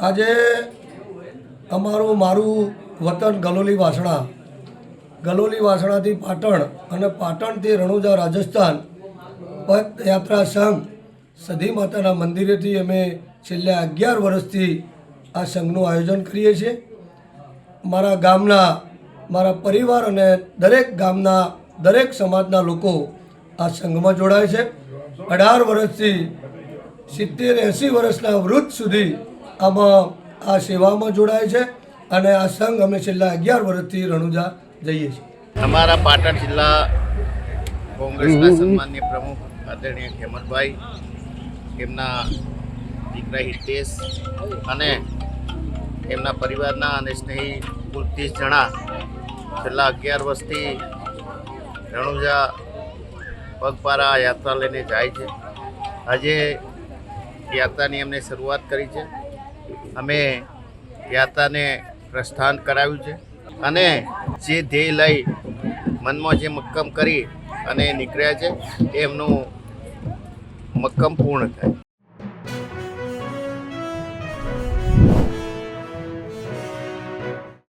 આજે અમારું, મારું વતન ગલોલી વાસણા, ગલોલી વાસણાથી પાટણ અને પાટણથી રણુજા રાજસ્થાન પદયાત્રા સંઘ સધી માતાના મંદિરેથી અમે છેલ્લા અગિયાર વર્ષથી આ સંઘનું આયોજન કરીએ છીએ. મારા ગામના, મારા પરિવાર અને દરેક ગામના, દરેક સમાજના લોકો આ સંઘમાં જોડાય છે. અઢાર વર્ષથી સિત્તેર એંસી વર્ષના વૃદ્ધ સુધી આમાં આ સેવામાં જોડાય છે અને આ સંઘ અમે છેલ્લા અગિયાર વર્ષથી રણુજા જઈએ છીએ. અમારા પાટણ જિલ્લા કોંગ્રેસના સન્માનીય પ્રમુખ આદરણીય હેમંતભાઈ એમના દીકરા હિતેશ અને એમના પરિવારના અને સ્નેહી કુલ ત્રીસ જણા છેલ્લા અગિયાર વર્ષથી રણુજા પગપારા યાત્રા લઈને જાય છે. આજે યાત્રાની એમને શરૂઆત કરી છે. અમે યાત્રાને પ્રસ્થાન કરાવ્યું છે. અને જે ધ્યેય લઈ મનમાં જે મક્કમ કરી અને નીકળ્યા છે, એમનું મક્કમ પૂર્ણ થાય.